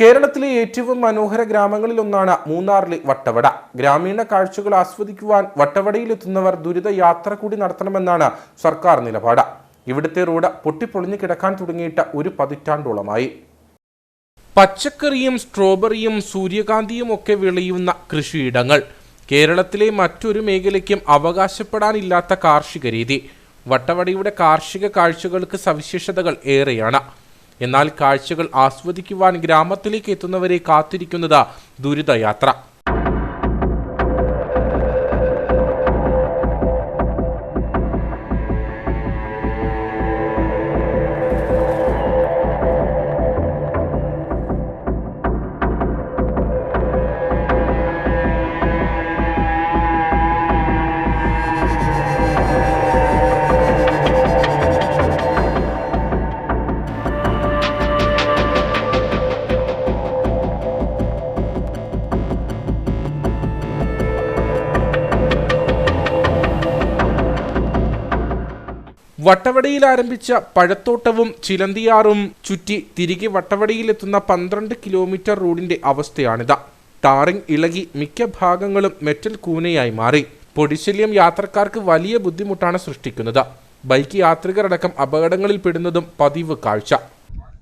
കേരളത്തിലെ ഏറ്റവും മനോഹര ഗ്രാമങ്ങളിലൊന്നാണ് മൂന്നാറിലെ വട്ടവട. ഗ്രാമീണ കാഴ്ചകൾ ആസ്വദിക്കുവാൻ വട്ടവടയിലെത്തുന്നവർ ദുരിത യാത്ര കൂടി നടത്തണമെന്നാണ് സർക്കാർ നിലപാട്. ഇവിടുത്തെ റോഡ് പൊട്ടിപ്പൊളിഞ്ഞു കിടക്കാൻ തുടങ്ങിയിട്ട് ഒരു പതിറ്റാണ്ടോളമായി. പച്ചക്കറിയും സ്ട്രോബെറിയും സൂര്യകാന്തിയും ഒക്കെ വിളയുന്ന കൃഷിയിടങ്ങൾ. കേരളത്തിലെ മറ്റൊരു മേഖലയ്ക്കും അവകാശപ്പെടാനില്ലാത്ത കാർഷിക രീതി. വട്ടവടയുടെ കാർഷിക കാഴ്ചകൾക്ക് സവിശേഷതകൾ ഏറെയാണ്. എന്നാൽ കാഴ്ചകൾ ആസ്വദിക്കുവാൻ ഗ്രാമത്തിലേക്ക് എത്തുന്നവരെ കാത്തിരിക്കുന്നത് ദുരിതയാത്ര. വട്ടവടയിൽ ആരംഭിച്ച പഴത്തോട്ടവും ചിലന്തിയാറും ചുറ്റി തിരികെ വട്ടവടയിലെത്തുന്ന പന്ത്രണ്ട് കിലോമീറ്റർ റോഡിന്റെ അവസ്ഥയാണിത്. ടാറിംഗ് ഇളകി മിക്ക ഭാഗങ്ങളും മെറ്റൽ കൂനയായി മാറി. പൊടിശല്യം യാത്രക്കാർക്ക് വലിയ ബുദ്ധിമുട്ടാണ് സൃഷ്ടിക്കുന്നത്. ബൈക്ക് യാത്രികരടക്കം അപകടങ്ങളിൽ പെടുന്നതും പതിവ് കാഴ്ച.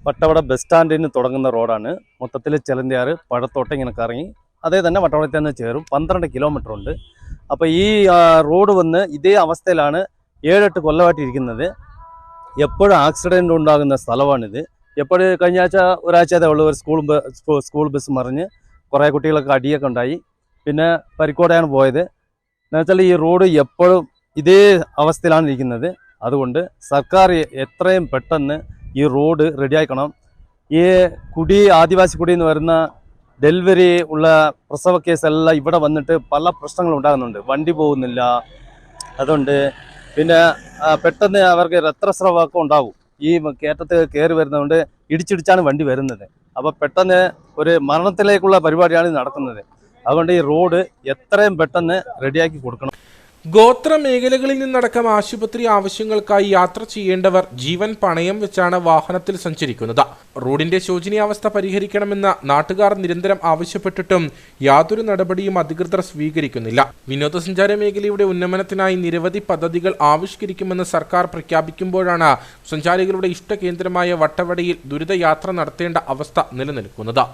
വട്ടവട ബസ് സ്റ്റാൻഡിൽ നിന്ന് തുടങ്ങുന്ന റോഡാണ്. മൊത്തത്തിൽ ചെലന്തിയാറ് പഴത്തോട്ടം ഇങ്ങനെ കറങ്ങി അതേ തന്നെ വട്ടവടത്തിൽ തന്നെ ചേരും. പന്ത്രണ്ട് കിലോമീറ്റർ ഉണ്ട്. അപ്പോൾ ഈ റോഡ് വന്ന് ഇതേ അവസ്ഥയിലാണ് ഏഴെട്ട് കൊല്ലമായിട്ടിരിക്കുന്നത്. എപ്പോഴും ആക്സിഡന്റ് ഉണ്ടാകുന്ന സ്ഥലമാണിത്. എപ്പോഴും കഴിഞ്ഞ ആഴ്ച ഒരാഴ്ച അതേ ഉള്ളൂ ഒരു സ്കൂൾ സ്കൂൾ ബസ് മറിഞ്ഞ് കുറേ കുട്ടികളൊക്കെ അടിയൊക്കെ ഉണ്ടായി. പിന്നെ പരിക്കോടെയാണ് പോയത്. എന്നുവെച്ചാൽ ഈ റോഡ് എപ്പോഴും ഇതേ അവസ്ഥയിലാണ് ഇരിക്കുന്നത്. അതുകൊണ്ട് സർക്കാർ എത്രയും പെട്ടെന്ന് ഈ റോഡ് റെഡിയാക്കണം. ഈ കുടി ആദിവാസി കുടി എന്ന് വരുന്ന ഡെലിവറി ഉള്ള പ്രസവ കേസെല്ലാം ഇവിടെ വന്നിട്ട് പല പ്രശ്നങ്ങളും ഉണ്ടാകുന്നുണ്ട്. വണ്ടി പോകുന്നില്ല. അതുകൊണ്ട് പിന്നെ പെട്ടെന്ന് അവർക്ക് രക്തസ്രവമൊക്കെ ഉണ്ടാവും. ഈ കയറ്റത്ത് കയറി വരുന്നതുകൊണ്ട് ഇടിച്ചിടിച്ചാണ് വണ്ടി വരുന്നത്. അപ്പോൾ പെട്ടെന്ന് ഒരു മരണത്തിലേക്കുള്ള പരിപാടിയാണ് നടക്കുന്നത്. അതുകൊണ്ട് ഈ റോഡ് എത്രയും പെട്ടെന്ന് റെഡിയാക്കി കൊടുക്കണം. ഗോത്ര മേഖലകളിൽ നിന്നടക്കം ആശുപത്രി ആവശ്യങ്ങൾക്കായി യാത്ര ചെയ്യേണ്ടവർ ജീവൻ പണയം വെച്ചാണ് വാഹനത്തിൽ സഞ്ചരിക്കുന്നത്. റോഡിന്റെ ശോചനീയാവസ്ഥ പരിഹരിക്കണമെന്ന് നാട്ടുകാർ നിരന്തരം ആവശ്യപ്പെട്ടിട്ടും യാതൊരു നടപടിയും അധികൃതർ സ്വീകരിക്കുന്നില്ല. വിനോദസഞ്ചാര മേഖലയുടെ ഉന്നമനത്തിനായി നിരവധി പദ്ധതികൾ ആവിഷ്കരിക്കുമെന്ന് സർക്കാർ പ്രഖ്യാപിക്കുമ്പോഴാണ് സഞ്ചാരികളുടെ ഇഷ്ടകേന്ദ്രമായ വട്ടവടയിൽ ദുരിതയാത്ര നടത്തേണ്ട അവസ്ഥ നിലനിൽക്കുന്നത്.